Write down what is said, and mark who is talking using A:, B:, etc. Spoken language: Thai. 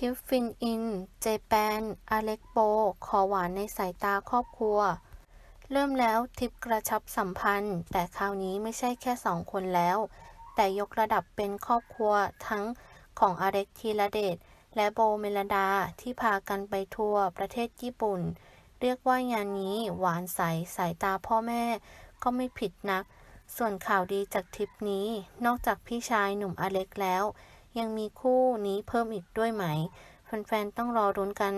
A: ทริปฟินอิน เจแปน อเล็กโป ขอหวานในสายตาครอบครัว เริ่มแล้วทริปกระชับสัมพันธ์ แต่คราวนี้ไม่ใช่แค่สองคนแล้ว แต่ยกระดับเป็นครอบครัวทั้งของอเล็กธีรเดชและโบเมลดาที่พากันไปทัวร์ประเทศญี่ปุ่น เรียกว่างานนี้หวานใสสายตาพ่อแม่ก็ไม่ผิดนัก ส่วนข่าวดีจากทริปนี้ นอกจากพี่ชายหนุ่มอเล็กแล้ว ยังมีคู่นี้เพิ่มอีกด้วยไหม แฟนๆ ต้องรอรุ้นกัน